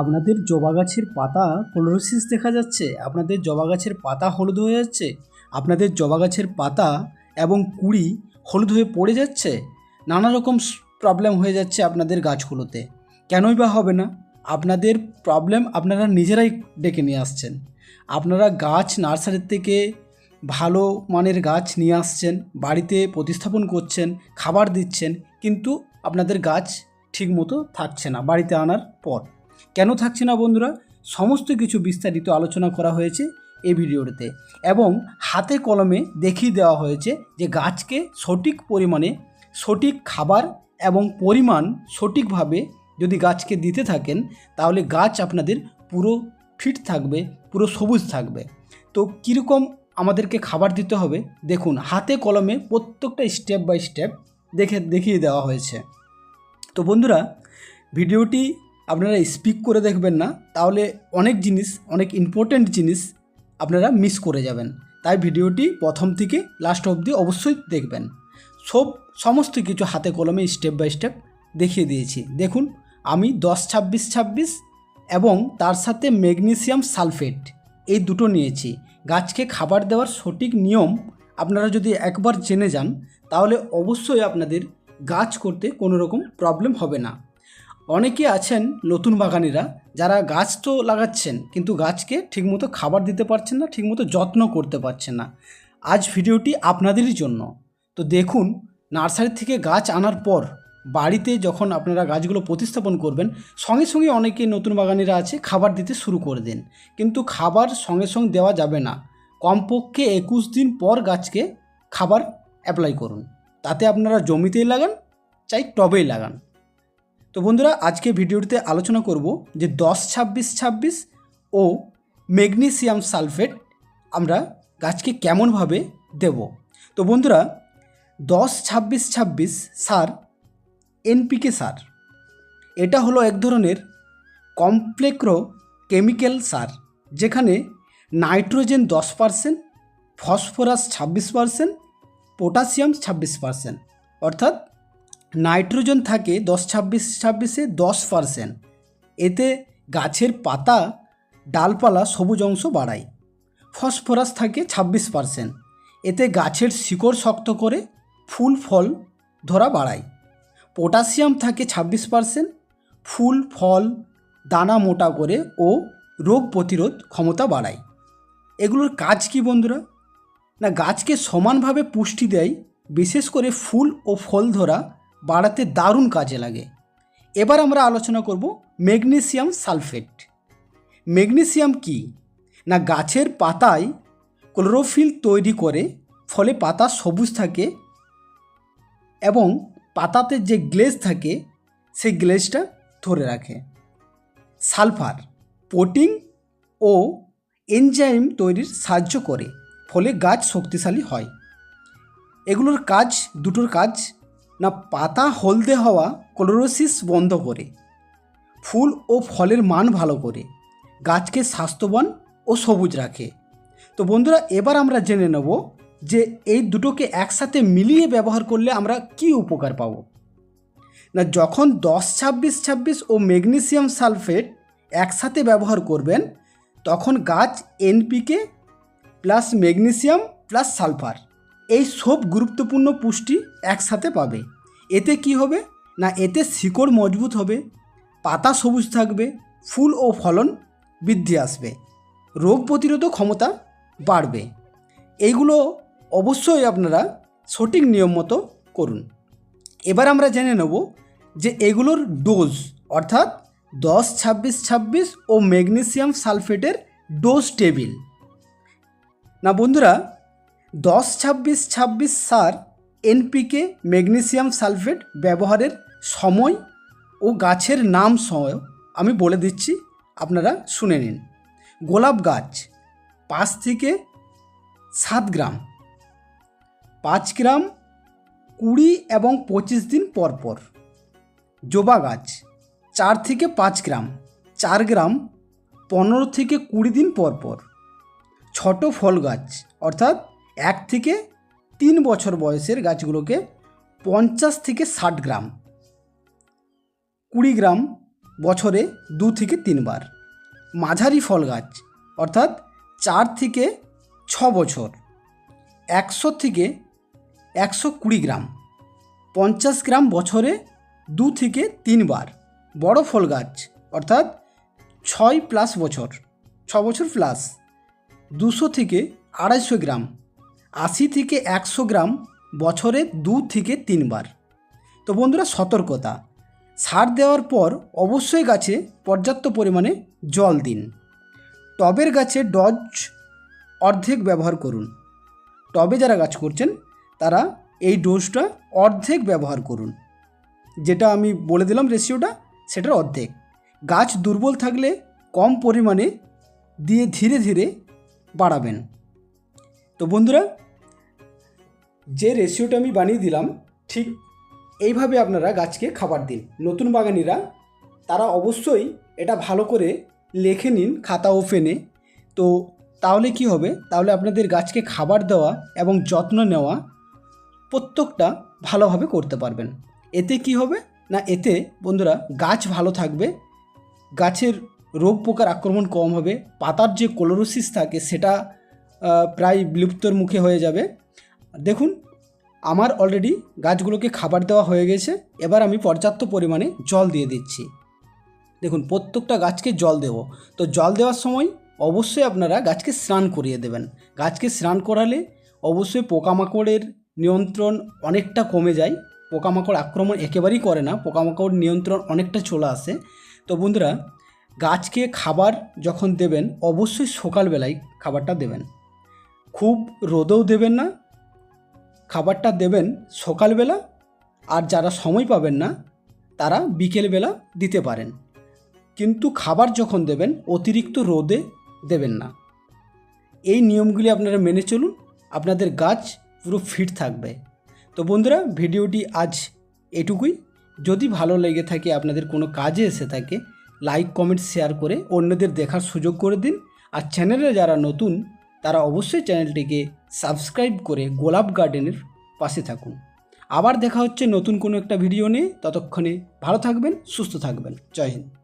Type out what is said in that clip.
আপনাদের জবা গাছের পাতা ক্লোরোসিস দেখা যাচ্ছে, আপনাদের জবা গাছের পাতা হলুদ হয়ে যাচ্ছে, আপনাদের জবা গাছের পাতা এবং কুড়ি হলুদ হয়ে পড়ে যাচ্ছে, নানা রকম প্রবলেম হয়ে যাচ্ছে আপনাদের গাছগুলোতে। কেনই বা হবে না? আপনাদের প্রবলেম আপনারা নিজেরাই ডেকে নিয়ে আসছেন। আপনারা গাছ নার্সারির থেকে ভালো মানের গাছ নিয়ে আসছেন, বাড়িতে প্রতিস্থাপন করছেন, খাবার দিচ্ছেন, কিন্তু আপনাদের গাছ ঠিকমতো থাকছে না বাড়িতে আনার পর। কেন থাকছে না বন্ধুরা? সমস্ত কিছু বিস্তারিত আলোচনা করা হয়েছে এই ভিডিওটিতে এবং হাতে কলমে দেখিয়ে দেওয়া হয়েছে যে গাছকে সঠিক পরিমাণে সঠিক খাবার এবং পরিমাণ সঠিকভাবে যদি গাছকে দিতে থাকেন, তাহলে গাছ আপনাদের পুরো ফিট থাকবে, পুরো সবুজ থাকবে। তো কীরকম আমাদেরকে খাবার দিতে হবে? দেখুন, হাতে কলমে প্রত্যেকটা স্টেপ বাই স্টেপ দেখে, দেখিয়ে দেওয়া হয়েছে। তো বন্ধুরা, ভিডিওটি আপনারা স্পিক করে দেখবেন না, তাহলে অনেক জিনিস, অনেক ইম্পর্ট্যান্ট জিনিস আপনারা মিস করে যাবেন। তাই ভিডিওটি প্রথম থেকে লাস্ট অবধি অবশ্যই দেখবেন। সব, সমস্ত কিছু হাতে কলমে স্টেপ বাই স্টেপ দেখিয়ে দিয়েছি। দেখুন, আমি দশ, ছাব্বিশ ছাব্বিশ এবং তার সাথে ম্যাগনেসিয়াম সালফেট এই দুটো নিয়েছি। গাছকে খাবার দেওয়ার সঠিক নিয়ম আপনারা যদি একবার জেনে যান, তাহলে অবশ্যই আপনাদের গাছ করতে কোনো রকম প্রবলেম হবে না। অনেকে আছেন নতুন বাগানিরা যারা গাছ তো লাগাচ্ছেন, কিন্তু গাছকে ঠিকমতো খাবার দিতে পারছেন না, ঠিকমতো যত্ন করতে পারছেন না। আজ ভিডিওটি আপনাদেরই জন্য। তো দেখুন, নার্সারি থেকে গাছ আনার পর বাড়িতে যখন আপনারা গাছগুলো প্রতিস্থাপন করবেন, সঙ্গে সঙ্গে অনেকে নতুন বাগানিরা আছে, খাবার দিতে শুরু করে দেন। কিন্তু খাবার সঙ্গে সঙ্গে দেওয়া যাবে না। কমপক্ষে একুশ দিন পর গাছকে খাবার অ্যাপ্লাই করুন। তাতে আপনারা জমিতেই লাগান, চাই টবেই লাগান। তো বন্ধুরা, আজকে ভিডিওটিতে আলোচনা করব যে দশ ছাব্বিশ ছাব্বিশ ও ম্যাগনেসিয়াম সালফেট আমরা গাছকে কেমনভাবে দেব। তো বন্ধুরা, দশ ছাব্বিশ ছাব্বিশ সার, এনপিকে সার, এটা হলো এক ধরনের কমপ্লেক্রো কেমিক্যাল সার, যেখানে নাইট্রোজেন দশ পারসেন্ট, ফসফরাস ছাব্বিশ পারসেন্ট, পটাশিয়াম ছাব্বিশ পারসেন্ট, অর্থাৎ নাইট্রোজেন থাকে দশ ছাব্বিশ ছাব্বিশে দশ পারসেন্ট। এতে গাছের পাতা, ডালপালা, সবুজ অংশ বাড়ায়। ফসফরাস থাকে ছাব্বিশ পারসেন্ট। এতে গাছের শিকড় শক্ত করে ফুল, ফল ধরা বাড়ায়। পটাশিয়াম থাকে ছাব্বিশ পারসেন্ট। ফুল, ফল, দানা মোটা করে ও রোগ প্রতিরোধ ক্ষমতা বাড়ায়। এগুলোর কাজ কি বন্ধুরা? না, গাছকে সমানভাবে পুষ্টি দেয়, বিশেষ করে ফুল ও ফল ধরা বাড়াতে দারুণ কাজে লাগে। এবার আমরা আলোচনা করব ম্যাগনেসিয়াম সালফেট। ম্যাগনেসিয়াম কি? না গাছের পাতায় ক্লোরোফিল তৈরি করে, ফলে পাতা সবুজ থাকে এবং পাতাতে যে গ্লেজ থাকে, সেই গ্লেজটা ধরে রাখে। সালফার প্রোটিন ও এনজাইম তৈরির সাহায্য করে, ফলে গাছ শক্তিশালী হয়। এগুলোর কাজ, দুটোর কাজ না পাতা হলদে হওয়া ক্লোরোসিস বন্ধ করে। ফুল ও ফলের মান ভালো করে। গাছকে স্বাস্থ্যবান ও সবুজ রাখে। তো বন্ধুরা, এবার আমরা জেনে নেব যে এই দুটোকে একসাথে মিলিয়ে ব্যবহার করলে আমরা কি উপকার পাব। না, যখন দশ ছাব্বিশ ছাব্বিশ ও ম্যাগনেসিয়াম সালফেট একসাথে ব্যবহার করবেন, তখন গাছ NPK plus magnesium plus sulphur. এই সব গুরুত্বপূর্ণ পুষ্টি একসাথে পাবে। এতে কি হবে? না, এতে শিকড় মজবুত হবে, পাতা সবুজ থাকবে, ফুল ও ফলন বৃদ্ধি আসবে, রোগ প্রতিরোধ ক্ষমতা বাড়বে। এইগুলো অবশ্যই আপনারা সঠিক নিয়ম মতো করুন। এবার আমরা জেনে নেব যে এগুলোর ডোজ, অর্থাৎ দশ, ছাব্বিশ ছাব্বিশ ও ম্যাগনেসিয়াম সালফেটের ডোজ টেবিল। না বন্ধুরা দশ ছাব্বিশ ছাব্বিশ সার এনপিকে ম্যাগনেসিয়াম সালফেট ব্যবহারের সময় ও গাছের নাম সহ আমি বলে দিচ্ছি, আপনারা শুনে নিন। গোলাপ গাছ, পাঁচ থেকে সাত গ্রাম। পাঁচ গ্রাম কুড়ি এবং পঁচিশ দিন পর পর। জবা গাছ, চার থেকে পাঁচ গ্রাম। চার গ্রাম পনেরো থেকে কুড়ি দিন পর পর। ছোট ফল গাছ, অর্থাৎ এক থেকে তিন বছর বয়সের গাছগুলোকে পঞ্চাশ থেকে ষাট গ্রাম, কুড়ি গ্রাম বছরে দু থেকে তিনবার। মাঝারি ফল গাছ, অর্থাৎ চার থেকে ছ বছর, একশো থেকে একশো কুড়ি গ্রাম, পঞ্চাশ গ্রাম বছরে দু থেকে তিনবার। বড় ফল গাছ, অর্থাৎ ছয় প্লাস বছর, ছ বছর প্লাস, দুশো থেকে আড়াইশো গ্রাম আশি থেকে একশো গ্রাম, বছরে দু থেকে তিনবার। তো বন্ধুরা, সতর্কতা। সার দেওয়ার পর অবশ্যই গাছে পর্যাপ্ত পরিমাণে জল দিন। টবের গাছে ডজ অর্ধেক ব্যবহার করুন। টবে যারা গাছ করছেন, তারা এই ডোজটা অর্ধেক ব্যবহার করুন। যেটা আমি বলে দিলাম রেশিওটা, সেটার অর্ধেক। গাছ দুর্বল থাকলে কম পরিমাণে দিয়ে ধীরে ধীরে বাড়াবেন। তো বন্ধুরা যে রেশিওটা আমি বানিয়ে দিলাম, ঠিক এইভাবে আপনারা গাছকে খাবার দিন। নতুন বাগানিরা, তারা অবশ্যই এটা ভালো করে লেখে নিন খাতা ও পেনে তো তাহলে কি হবে? তাহলে আপনাদের গাছকে খাবার দেওয়া এবং যত্ন নেওয়া প্রত্যেকটা ভালোভাবে করতে পারবেন। এতে কি হবে? না, এতে বন্ধুরা গাছ ভালো থাকবে, গাছের রোগ পোকার আক্রমণ কম হবে, পাতার যে কোলোরোসিস থাকে সেটা প্রায় বিলুপ্তর মুখে হয়ে যাবে। দেখুন, আমার অলরেডি গাছগুলোকে খাবার দেওয়া হয়ে গেছে, এবার আমি পর্যাপ্ত পরিমাণে জল দিয়ে দিচ্ছি। দেখুন, প্রত্যেকটা গাছকে জল দেবো। তো জল দেওয়ার সময় অবশ্যই আপনারা গাছকে স্নান করিয়ে দেবেন। গাছকে স্নান করালে অবশ্যই পোকামাকড়ের নিয়ন্ত্রণ অনেকটা কমে যায়। পোকামাকড় আক্রমণ একেবারেই করে না, পোকামাকড় নিয়ন্ত্রণ অনেকটা চলে আসে। তো বন্ধুরা, গাছকে খাবার যখন দেবেন, অবশ্যই সকালবেলায় খাবারটা দেবেন। খুব রোদেও দেবেন না খাবারটা দেবেন সকালবেলা আর যারা সময় পাবেন না, তারা বিকেলবেলা দিতে পারেন। কিন্তু খাবার যখন দেবেন, অতিরিক্ত রোদে দেবেন না। এই নিয়মগুলি আপনারা মেনে চলুন, আপনাদের গাছ পুরো ফিট থাকবে। তো বন্ধুরা, ভিডিওটি আজ এটুকুই। যদি ভালো লেগে থাকে, আপনাদের কোনো কাজে এসে থাকে, লাইক, কমেন্ট, শেয়ার করে অন্যদের দেখার সুযোগ করে দিন। আর চ্যানেলে যারা নতুন, তারা অবশ্যই চ্যানেলটিকে সাবস্ক্রাইব করে গোলাপ গার্ডেনের পাশে থাকুন। আবার দেখা হচ্ছে নতুন কোনো একটা ভিডিও নিয়ে। ততক্ষণে ভালো থাকবেন, সুস্থ থাকবেন। জয় হিন্দ।